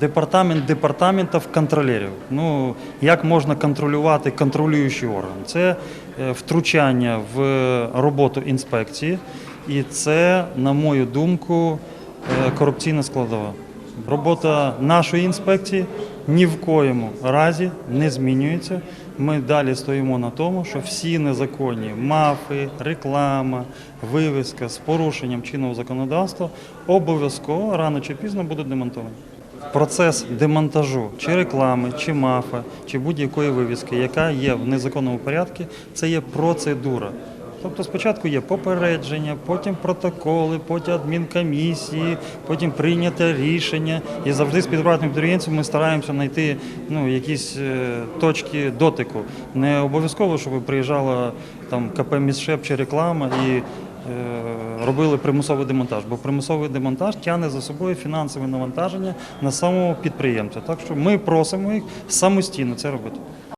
Департамент департаментів контролерів. Ну як можна контролювати контролюючий орган? Це е, втручання в роботу інспекції, і це, на мою думку, е, корупційна складова. Робота нашої інспекції ні в коєму разі не змінюється. Ми далі стоїмо на тому, що всі незаконні мафи, реклама, вивіска з порушенням чинного законодавства обов'язково рано чи пізно будуть демонтовані. Процес демонтажу чи реклами, чи мафа, чи будь-якої вивіски, яка є в незаконному порядку, це є процедура. Тобто спочатку є попередження, потім протоколи, потім адмінкомісії, потім прийняте рішення. І завжди з підприємним підприємцем ми стараємося знайти ну, якісь е, точки дотику. Не обов'язково, щоб приїжджала там КП «Міськшеп» чи реклама і е, робили примусовий демонтаж, бо примусовий демонтаж тягне за собою фінансове навантаження на самого підприємця. Так що ми просимо їх самостійно це робити.